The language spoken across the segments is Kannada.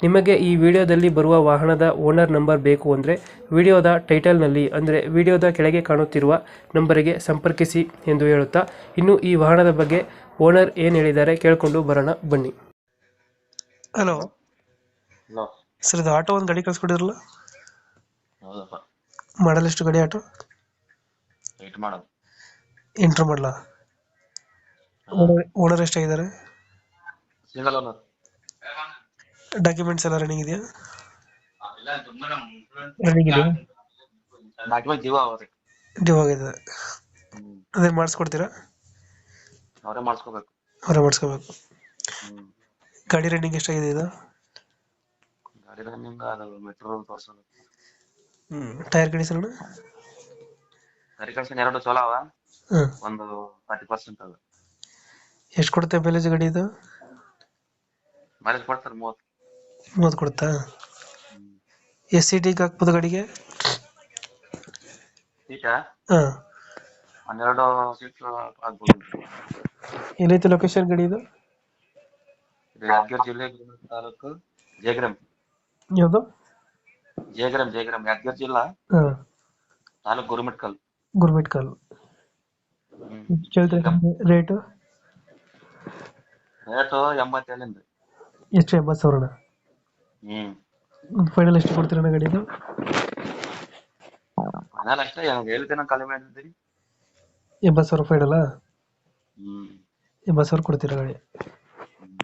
ನಿಮಗೆ ಈ ವಿಡಿಯೋದಲ್ಲಿ ಬರುವ ವಾಹನದ ಓನರ್ ನಂಬರ್ ಬೇಕು ಅಂದರೆ ವಿಡಿಯೋದ ಟೈಟಲ್ನಲ್ಲಿ ಅಂದರೆ ವಿಡಿಯೋದ ಕೆಳಗೆ ಕಾಣುತ್ತಿರುವ ನಂಬರಿಗೆ ಸಂಪರ್ಕಿಸಿ ಎಂದು ಹೇಳುತ್ತಾ ಇನ್ನು ಈ ವಾಹನದ ಬಗ್ಗೆ ಓನರ್ ಏನು ಹೇಳಿದ್ದಾರೆ ಕೇಳಿಕೊಂಡು ಬರೋಣ ಬನ್ನಿ. ಹಲೋ. ಹಲೋ. ಸರ್ ಇದು ಆಟೋ ಒಂದು ಗಾಡಿ ಕಳಿಸ್ಕೊಡಿರಲ್ಲ ಹೌದಪ್ಪ. ಮಾಡಲ್ ಎಷ್ಟು ಗಾಡಿ ಆಟೋ? ವೆಯ್ಟ್ ಮಾಡೋದು ಎಂಟ್ರ್ ಮಾಡಲ? ಓನರ್ ಎಷ್ಟಾಗಿದ್ದಾರೆ? ಸಿಂಗಲ್ ಓನರ್ ಡಾಕ್ಯುಮೆಂಟ್ಸ್ ಎಲ್ಲ ರನ್ನಿಂಗ್ ಇದೆಯಾ? ರನ್ನಿಂಗ್ ಇದೆಯಾ ಡಾಕ್ಯುಮೆಂಟ್ ಜೀವ ಅವ್ರಿ. ಡ್ಯೂ ಆಗಿದೆ ಅದೇ ಮಾಡಿಸ್ಕೊಡ್ತೀರಾ? ಅವರೇ ಮಾಡಿಸ್ಕೋಬೇಕು. ಅವರೇ ಮಾಡಿಸ್ಕೋಬೇಕು. ಹ್ಮ್. ಗಾಡಿ ರನ್ನಿಂಗ್ ಎಷ್ಟಾಗಿದೆ ಇದು? ಗಾಡಿ ರನ್ನಿಂಗ್ ಅದು ಮೆಟ್ರೋ ತೋರ್ಸೋದು. ಹ್ಞೂ ಟೈರ್ ಕಂಡೀಷನ್ ಗಾಡಿ ಕಳ್ಸಿನ ಎರಡು ಚಲೋ ಅವ. ಒಂದು ಫಾರ್ಟಿ ಪರ್ಸೆಂಟ್ ಅದ. ಎಷ್ಟು ಕೊಡುತ್ತೆ ಮೈಲೇಜ್ ಗಾಡಿ ಇದು? ಮೈಲೇಜ್ ಕೊಡ್ತಾರೆ ಮೂವತ್ತು. ಮೂವತ್ತು ಕೊಡುತ್ತಾ? ಎಸ್ ಸಿ ಟಿಗೆ ಹಾಕ್ಬೋದು ಗಾಡಿಗೆ? ಸೀಟ ಹಾಂ. ಹನ್ನೆರಡು ಸೀಟ್ ಆಗ್ಬೋದು. ಏನೈತೆ ಲೊಕೇಶನ್ ಗಾಡಿ ಇದು? ಇದು ಯಾದಗಿರಿ ಜಿಲ್ಲೆ ಗುಲ್ಬರ್ಗ ತಾಲೂಕು ಜಯಗ್ರಾಮ್. ಯಾವುದು? ಜಯಗ್ರಾಮ್ ಜಯಗ್ರಾಮ್. ಯಾದಗಿರಿ ಜಿಲ್ಲಾ? ಹಾಂ. ತಾಲೂಕು ಗುರುಮಿಟ್ಕಲ್. ಗುರ್ಮಿಟ್ ಕಾಲ್ ಕೇಳ್ತಾರೆ ರೇಟು ರೇಟು ಎಂಬತ್ತೇಳಿಂದ ಎಷ್ಟು? ಎಂಬತ್ತು ಸಾವಿರನ? ಒಂದು ಫೈನಲ್ ಎಷ್ಟು ಕೊಡ್ತೀರಣ್ಣ ಗಾಡಿದು? ಫೈನಲ್ ಅಷ್ಟೇ ಯಾವಾಗ ಹೇಳ್ತೇನೆ ಕಾಲಿ ಮಾಡಿದ್ರಿ ಎಂಬತ್ತು ಸಾವಿರ ಫೈನಲ್ಲ ಹ್ಮ್. ಎಂಬತ್ತು ಸಾವಿರ ಕೊಡ್ತೀರಾ ಗಾಡಿ? ಹ್ಮ್.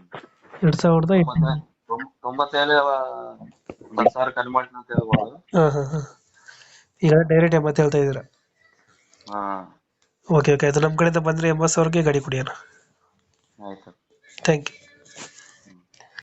ಎರಡು ಸಾವಿರದ ತೊಂಬತ್ತ- ತೊಂಬ- ತೊಂಬತ್ತೇಳು ಒಂದ್ ಸಾವಿರ ಕಡಿಮೆ ಅಂತ ಹೇಳ್ಬೋದು. ಈಗ ಡೈರೆಕ್ಟ್ ಎಂಬತ್ತು ಹೇಳ್ತಾ ಇದ್ದೀರಾ? ಓಕೆ ಓಕೆ ಅದು ನಮ್ಮ ಕಡೆಯಿಂದ ಬಂದ್ರೆ ಎಂಬತ್ತು ಸಾವಿರಕ್ಕೆ ಗಾಡಿ ಕುಡಿಯೋಣ ಆಯ್ತು. Thank you